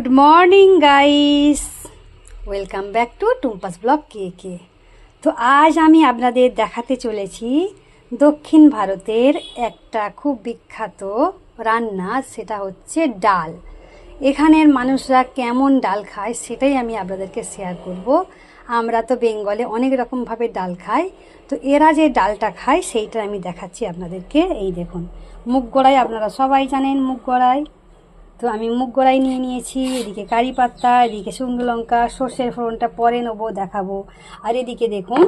Good morning guys welcome back to Tumpa's blog কে কে তো আজ আমি আপনাদের দেখাতে চলেছি দক্ষিণ ভারতের একটা খুব বিখ্যাত রান্না, সেটা হচ্ছে ডাল। এখানের মানুষরা কেমন ডাল খায় সেটাই আমি আপনাদেরকে শেয়ার করব। আমরা তো বেঙ্গলে অনেক রকমভাবে ডাল খাই। তো এরা যে ডালটা খায় সেইটা আমি দেখাচ্ছি আপনাদেরকে। এই দেখুন, মুগ গড়াই আপনারা সবাই জানেন মুগ গড়াই তো আমি মুগ গড়াই নিয়ে নিয়েছি, এদিকে কারি পাত্তা এদিকে শুকনো লঙ্কা, সর্ষের ফোড়নটা পরে নেব, দেখাবো। আর এদিকে দেখুন,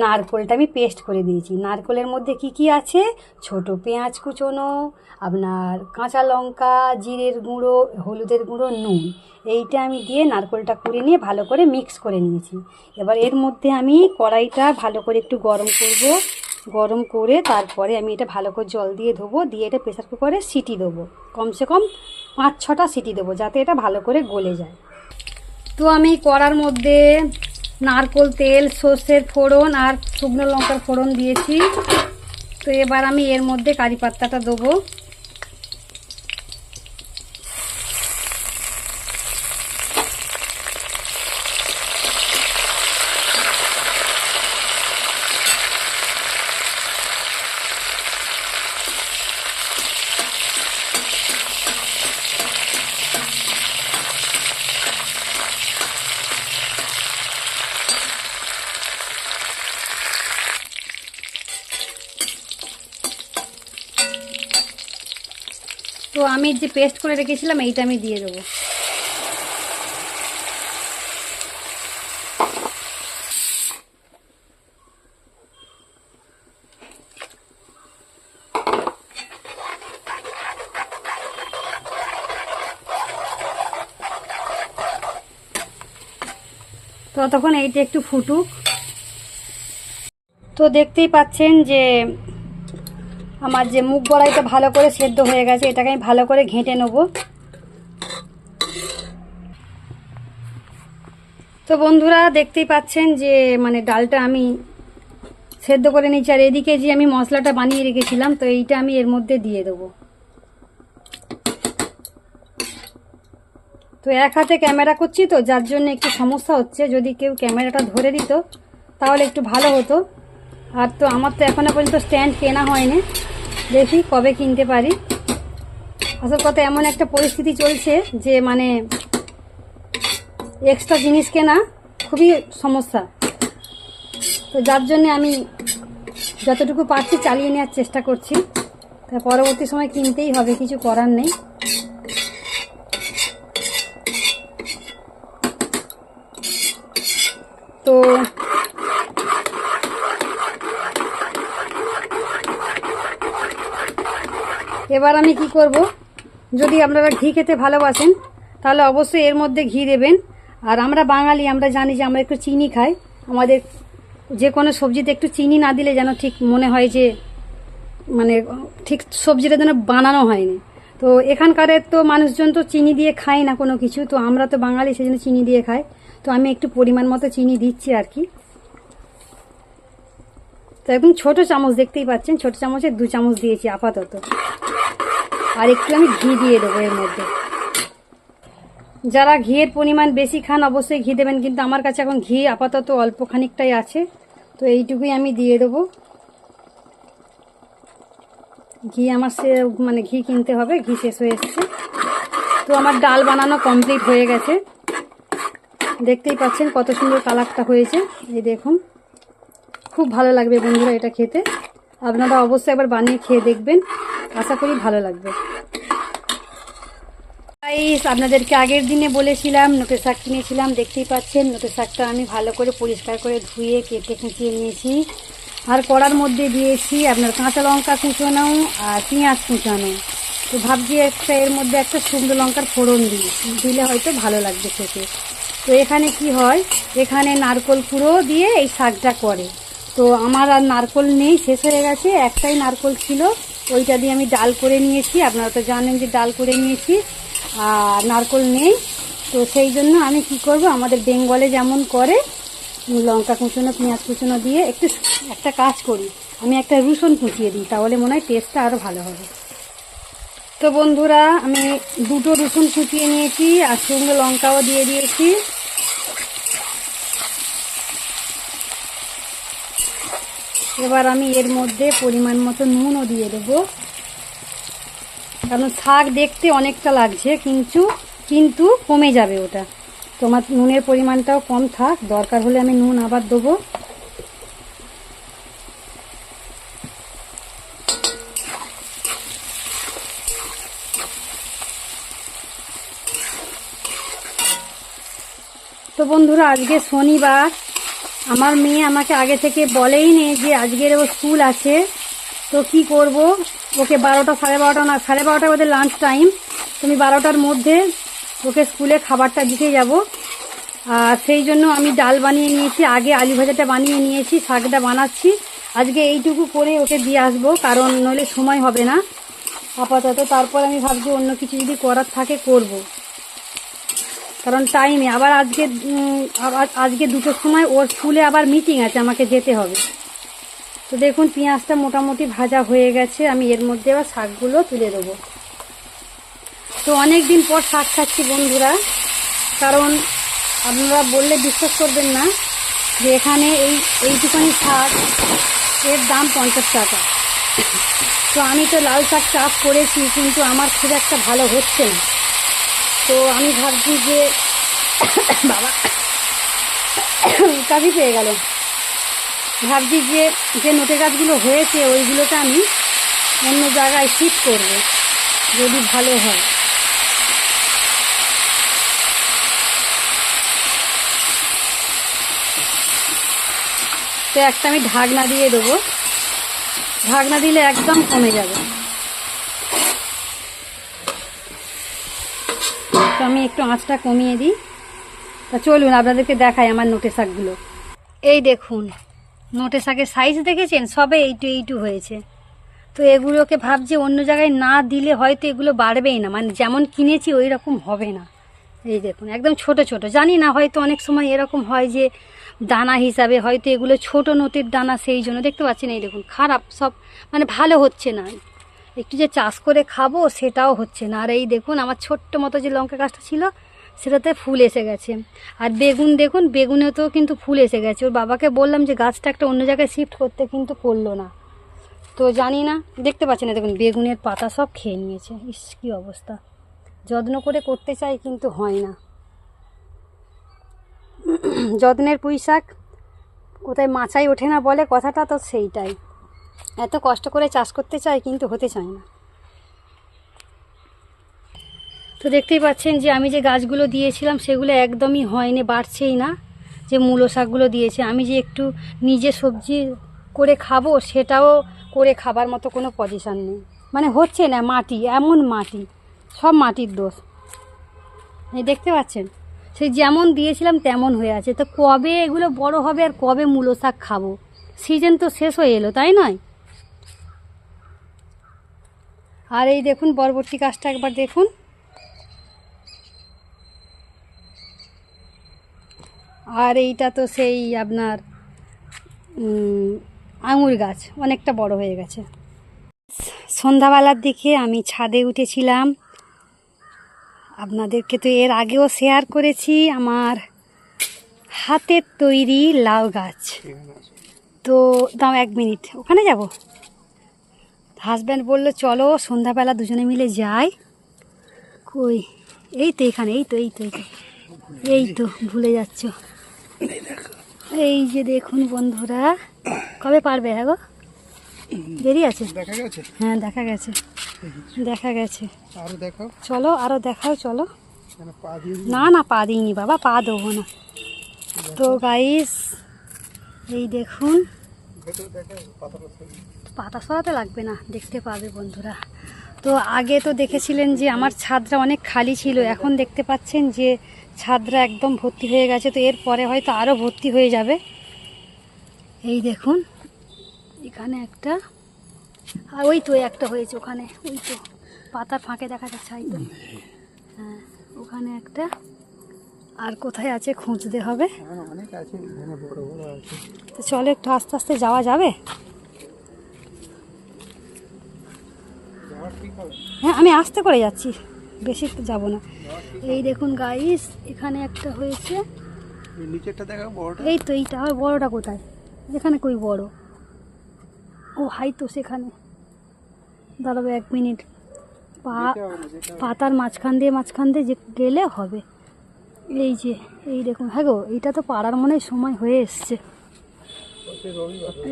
নারকোলটা আমি পেস্ট করে দিয়েছি। নারকোলের মধ্যে কি কি আছে? ছোট পেঁয়াজ কুচোনো, আপনার কাঁচা লঙ্কা, জিরের গুঁড়ো, হলুদের গুঁড়ো, নুন। এইটা আমি দিয়ে নারকোলটা কুড়ে নিয়ে ভালো করে মিক্স করে নিয়েছি। এবার এর মধ্যে আমি কড়াইটা ভালো করে একটু গরম করব। গরম করে তারপরে আমি এটা ভালো করে জল দিয়ে ধোবো, দিয়ে এটা প্রেসার কুকারে সিটি দেবো। কমসে কম পাঁচ ছটা সিটি দেবো যাতে এটা ভালো করে গলে যায়। তো আমি কড়ার মধ্যে নারকোল তেল, সর্ষের ফোড়ন আর শুকনো লঙ্কার ফোড়ন দিয়েছি। তো এবার আমি এর মধ্যে কারি পাত্তাটা দেবো। তো আমি যে পেস্ট করে রেখেছিলাম, এইটা আমি দিয়ে দেবো। ততক্ষণ এইটা একটু ফুটুক। তো দেখতেই পাচ্ছেন যে আমার যে মুগ গড়াইটা ভালো করে সেদ্ধ হয়ে গেছে, এটাকে আমি ভালো করে ঘেঁটে নেব। তো বন্ধুরা, দেখতেই পাচ্ছেন যে মানে ডালটা আমি সেদ্ধ করে নিচ্ছি আর এদিকে যে আমি মশলাটা বানিয়ে রেখেছিলাম, তো এইটা আমি এর মধ্যে দিয়ে দেবো। তো এক হাতে ক্যামেরা করছি তো, যার জন্য একটু সমস্যা হচ্ছে। যদি কেউ ক্যামেরাটা ধরে দিত, তাহলে একটু ভালো হতো। আর তো আমার তো এখনও পর্যন্ত স্ট্যান্ড কেনা হয়নি। দেখি কবে কিনতে পারি। আসল কথা এমন একটা পরিস্থিতি চলছে যে মানে এক্সট্রা জিনিস কেনা খুবই সমস্যা। তো যার জন্য আমি যতটুকু পারছি চালিয়ে নেওয়ার চেষ্টা করছি। তা পরবর্তী সময় কিনতেই হবে, কিছু করার নেই। তো এবার আমি কি করব? যদি আপনারা ঘি খেতে ভালোবাসেন, তাহলে অবশ্যই এর মধ্যে ঘি দেবেন। আর আমরা বাঙালি, আমরা জানি যে আমরা একটু চিনি খাই। আমাদের যে কোনো সবজিতে একটু চিনি না দিলে যেন ঠিক মনে হয় যে মানে ঠিক সবজিটা যেন বানানো হয়নি। তো এখানকারের তো মানুষজন তো চিনি দিয়ে খায় না কোনো কিছু। তো আমরা তো বাঙালি, সেজন্য চিনি দিয়ে খাই। তো আমি একটু পরিমাণ মতো চিনি দিচ্ছি আর কি। তো একদম ছোট চামচ দেখতেই পাচ্ছেন, ছোট চামচে দু চামচ দিয়েছি আপাতত। আর একটু আমি ঘি দিয়ে দেবো এর মধ্যে। যারা ঘিয়ের পরিমাণ বেশি খান, অবশ্যই ঘি দেবেন, কিন্তু আমার কাছে এখন ঘি আপাতত অল্প খানিকটাই আছে। তো এইটুকুই আমি দিয়ে দেবো। ঘি আমার সে মানে ঘি কিনতে হবে, ঘি শেষ হয়ে এসছে। তো আমার ডাল বানানো কমপ্লিট হয়ে গেছে। দেখতেই পাচ্ছেন কত সুন্দর কালারটা হয়েছে। এই দেখুন। খুব ভালো লাগবে বন্ধুরা এটা খেতে। আপনারা অবশ্যই একবার বানিয়ে খেয়ে দেখবেন। আশা করি ভালো লাগবে। গাইস আপনাদেরকে আগের দিনে বলেছিলাম নোটের শাক কিনেছিলাম, দেখতেই পাচ্ছেন নোটের শাকটা আমি ভালো করে পরিষ্কার করে ধুয়ে কেটে কুচিয়ে নিয়েছি। আর কড়ার মধ্যে দিয়েছি আপনার কাঁচা লঙ্কা কুচানো আর পেঁয়াজ কুচানো। তো ভাবছি একটা এর মধ্যে একটা শুকনো লঙ্কার ফোড়ন দিই। দিলে হয়তো ভালো লাগবে খেতে। তো এখানে কি হয়? এখানে নারকোল কুড়ো দিয়ে এই শাকটা করে। তো আমার আর নারকোল নেই, শেষ হয়ে গেছে, একটাই নারকোল ছিল, ওইটা দিয়ে আমি ডাল করে নিয়েছি, আপনারা তো জানেন যে ডাল করে নিয়েছি, আর নারকোল নেই, তো সেই জন্য আমি কি করব, আমাদের বেঙ্গলে যেমন করে, লঙ্কা কুচনো, পেঁয়াজ কুচনো দিয়ে একটু একটা কাজ করি, আমি একটা রসুন কুচিয়ে দিই, তাহলে মনে হয় টেস্টটা আরও ভালো হবে। তো বন্ধুরা, আমি দুটো রসুন কুচিয়ে নিয়েছি, আর সঙ্গে লঙ্কাও দিয়ে দিয়েছি। এবার আমি এর মধ্যে পরিমাণ মতো নুনও দিয়ে দেবো। কারণ শাক দেখতে অনেকটা লাগছে, কিন্তু কিন্তু কমে যাবে ওটা। তোমার নুনের পরিমাণটাও কম থাক, দরকার হলে আমি নুন আবার দেবো। তো বন্ধুরা, আজকে শনিবার আমার মেয়ে আমাকে আগে থেকে বলেই নে যে আজকের ও স্কুল আছে, তো কি করব? ওকে বারোটা, সাড়ে বারোটা না, সাড়ে বারোটা ওদের লাঞ্চ টাইম তুমি বারোটার মধ্যে ওকে স্কুলে খাবারটা দিতে যাব। আর সেই জন্য আমি ডাল বানিয়ে নিয়েছি, আগে আলু ভাজাটা বানিয়ে নিয়েছি, শাকটা বানাচ্ছি। আজকে এইটুকু করে ওকে দিয়ে আসব, কারণ নইলে সময় হবে না। আপাতত তারপর আমি ভাবছি অন্য কিছু যদি করার থাকে করব। কারণ টাইমে আবার আজকে আজকে দুটোর সময় ওর স্কুলে আবার মিটিং আছে, আমাকে যেতে হবে। তো দেখুন, পেঁয়াজটা মোটামুটি ভাজা হয়ে গেছে, আমি এর মধ্যে আবার শাকগুলো তুলে দেবো। তো অনেক দিন পর শাক খাচ্ছি বন্ধুরা, কারণ আপনারা বললে বিশ্বাস করবেন না যে এখানে এই এইটুখানি শাক, এর দাম পঞ্চাশ টাকা। তো আমি তো লাল শাক চাষ করেছি, কিন্তু আমার খুব একটা ভালো হচ্ছে না। তো আমি ভাবছি যে বাবা, কাজই পেয়ে গেল। ভাবছি যে যে নোটে গাছগুলো হয়েছে, ওইগুলোকে আমি অন্য জায়গায় শিফট করব, যদি ভালো হয়। তো একটা আমি ঢাকনা দিয়ে দেবো। ঢাকনা দিলে একদম কমে যাবে। তো আমি একটু আঁচটা কমিয়ে দিই। তা চলুন, আপনাদেরকে দেখাই আমার নোটে শাকগুলো। এই দেখুন, নোটে শাকের সাইজ দেখেছেন? সবে এইটু এইটু হয়েছে। তো এগুলোকে ভাবছি অন্য জায়গায় না দিলে হয়তো এগুলো বাড়বেই না। মানে যেমন কিনেছি ওই রকম হবে না। এই দেখুন, একদম ছোট ছোট। জানি না, হয়তো অনেক সময় এরকম হয় যে দানা হিসাবে হয়তো এগুলো ছোট নোটের দানা, সেই জন্য। দেখতে পাচ্ছেন? এই দেখুন, খারাপ, সব মানে ভালো হচ্ছে না। একটু যে চাষ করে খাব সেটাও হচ্ছে না। আর এই দেখুন, আমার ছোট্ট মতো যে লঙ্কা গাছটা ছিল, সেটাতে ফুল এসে গেছে। আর বেগুন দেখুন, বেগুনেতেও কিন্তু ফুল এসে গেছে। ওর বাবাকে বললাম যে, গাছটা একটা অন্য জায়গায় শিফট করতে কিন্তু করল না। তো জানি না, দেখতে পাচ্ছি না, দেখুন, বেগুনের পাতা সব খেয়ে নিয়েছে। ইস, কী অবস্থা। যত্ন করে করতে চাই কিন্তু হয় না। যত্নের পুঁই শাক কোথায় মাচাই ওঠে না বলে কথাটা তো সেইটাই। এত কষ্ট করে চাষ করতে চাই, কিন্তু হতে চায় না। তো দেখতেই পাচ্ছেন যে আমি যে গাছগুলো দিয়েছিলাম, সেগুলো একদমই হয়নি, বাড়ছেই না। যে মূলো শাকগুলো দিয়েছে, আমি যে একটু নিজে সবজি করে খাব, সেটাও করে খাবার মতো কোনো পজিশান নেই। মানে হচ্ছে না, মাটি, এমন মাটি, সব মাটির দোষ। এই দেখতে পাচ্ছেন? সেই যেমন দিয়েছিলাম, তেমন হয়ে আছে। তো কবে এগুলো বড় হবে আর কবে মূলো শাক খাব? সিজন তো শেষ হয়ে এলো, তাই নয়? আর এই দেখুন বরবর্তী গাছটা একবার দেখুন। আর এইটা তো সেই আপনার আঙুর গাছ, অনেকটা বড় হয়ে গেছে। সন্ধ্যাবেলার দিকে আমি ছাদে উঠেছিলাম। আপনাদেরকে তো এর আগেও শেয়ার করেছি, আমার হাতের তৈরি লাউ গাছ। তো দাও এক মিনিট ওখানে যাব? হাজব্যান্ড বলল চলো সন্ধ্যাবেলা দুজনে মিলে যাই। কই? এই তো এখানে এই তো এই তো এই তো এই তো ভুলে যাচ্ছ। এই যে দেখুন বন্ধুরা কবে পারবে হ্যাঁ গো? দেরি আছে? দেখা গেছে? হ্যাঁ দেখা গেছে দেখা গেছে। আরও দেখাও। চলো আরও দেখাও চলো। না না পা দিইনি বাবা পা দেবো না। তো গাইস এই দেখুন। পাতা সরাতে লাগবে না দেখতে পাবে বন্ধুরা। তো আগে তো দেখেছিলেন যে আমার ছাদটা অনেক খালি ছিল এখন দেখতে পাচ্ছেন যে ছাদরা একদম ভর্তি হয়ে গেছে তো এরপরে হয়তো আরও ভর্তি হয়ে যাবে। এই দেখুন এখানে একটা আর ওই তো একটা হয়েছে ওখানে ওই তো পাতার ফাঁকে দেখা যাচ্ছে হ্যাঁ ওখানে একটা আর কোথায় আছে খুঁজতে হবে? হ্যাঁ এখানে তো চলো একটু আস্তে আস্তে যাওয়া যাবে? হ্যাঁ আমি আস্তে করে যাচ্ছি বেশি তো যাব না। এই দেখুন গাইস এখানে একটা হয়েছে। এই তো এইটা আর বড়টা কোথায়? যেখানে কই বড়? ও হাই তো সেখানে। দাঁড়াবে এক মিনিট। পা পাতার মাঝখান দিয়ে মাঝখান দিয়ে যে গেলে হবে। এই যে, এই দেখুন হ্যাঁ গো, এইটা তো পাড়ার মনে সময় হয়ে এসছে।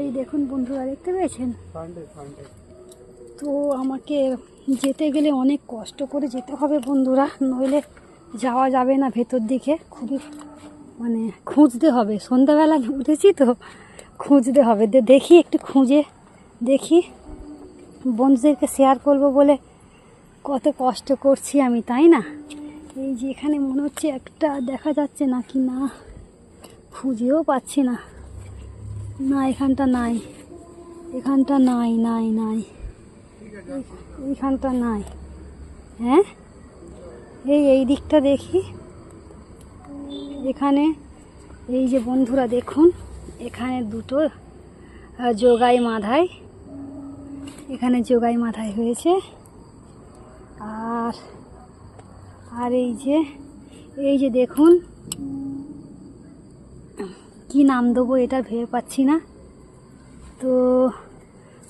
এই দেখুন বন্ধুরা, দেখতে পেয়েছেন? তো আমাকে যেতে গেলে অনেক কষ্ট করে যেতে হবে বন্ধুরা, নইলে যাওয়া যাবে না ভেতর দিকে। খুবই মানে খুঁজতে হবে। সন্ধ্যাবেলা উঠেছি তো, খুঁজতে হবে। দেখি একটু খুঁজে, দেখি। বন্ধুদেরকে শেয়ার করব বলে কত কষ্ট করছি আমি, তাই না? এই যে এখানে মনে হচ্ছে একটা দেখা যাচ্ছে না কি না, খুঁজেও পাচ্ছি না। না, এখানটা নাই। এখানটা নাই নাই নাই। এইখানটা নাই। হ্যাঁ? এই এই দিকটা দেখি। এখানে এই যে বন্ধুরা দেখুন, এখানে দুটো যোগাই মাথায়। এখানে যোগাই মাথায় হয়েছে। আর আর এই যে এই যে দেখুন, কি নাম দেবো এটা ভেবে পাচ্ছি না। তো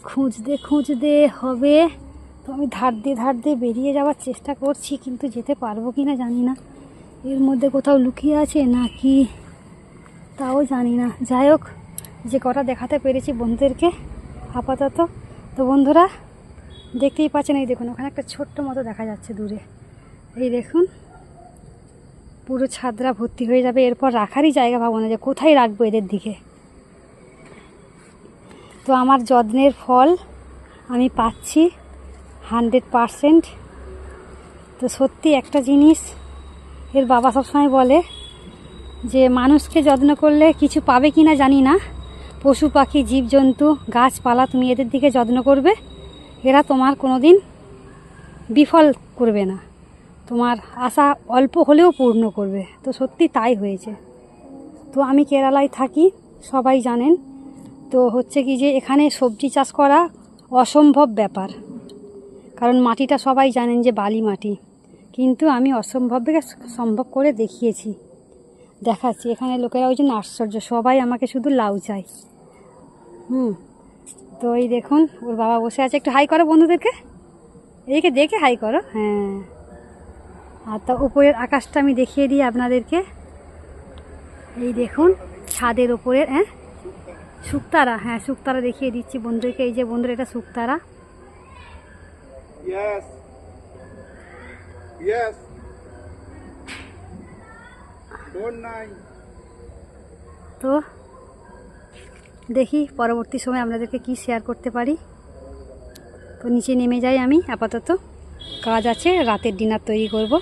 খুঁজতে খুঁজতে হবে, তো আমি ধার দিয়ে ধার দিয়ে বেরিয়ে যাওয়ার চেষ্টা করছি, কিন্তু যেতে পারব কি না জানি না। এর মধ্যে কোথাও লুকিয়ে আছে নাকি তাও জানি না। যাই হোক, যে কটা দেখাতে পেরেছি বন্ধুদেরকে, আপাতত। তো বন্ধুরা, দেখতেই পাচ্ছেন, এই দেখুন, ওখানে একটা ছোট্ট মতো দেখা যাচ্ছে দূরে। এই দেখুন, পুরো ছাদরা ভর্তি হয়ে যাবে। এরপর রাখারই জায়গা পাবো না যে কোথায় রাখব এদের দিকে। তো আমার যত্নের ফল আমি পাচ্ছি হান্ড্রেড পারসেন্ট। তো সত্যি একটা জিনিস এর বাবা সবসময় বলে যে, মানুষকে যত্ন করলে কিছু পাবে কি না জানি না। পশু পাখি, জীবজন্তু, গাছপালা তুমি এদের দিকে যত্ন করবে, এরা তোমার কোনো দিন বিফল করবে না। তোমার আশা অল্প হলেও পূর্ণ করবে। তো সত্যি তাই হয়েছে। তো আমি কেরালায় থাকি, সবাই জানেন। তো হচ্ছে কি যে এখানে সবজি চাষ করা অসম্ভব ব্যাপার। কারণ মাটিটা সবাই জানেন যে বালি মাটি। কিন্তু আমি অসম্ভবকে সম্ভব করে দেখিয়েছি। দেখাচ্ছি। এখানে লোকেরা ওই জন্য আশ্চর্য। সবাই আমাকে শুধু লাউ চাই হুম। তো এই দেখুন, ওর বাবা বসে আছে। একটু হাই করো বন্ধুদেরকে। এইকে দেখে হাই করো। হ্যাঁ। আর তা উপরের আকাশটা আমি দেখিয়ে দিই আপনাদেরকে। এই দেখুন ছাদের ওপরের হ্যাঁ? শুক্তারা হ্যাঁ শুক্তারা দেখিয়ে দিচ্ছি বন্ধুদেরকে এই যে বন্ধুরা এটা শুকতারা। তো দেখি পরবর্তী সময় আপনাদেরকে কি শেয়ার করতে পারি। তো নিচে নেমে যাই আমি আপাতত। কাজ আছে রাতের ডিনার তৈরি করব।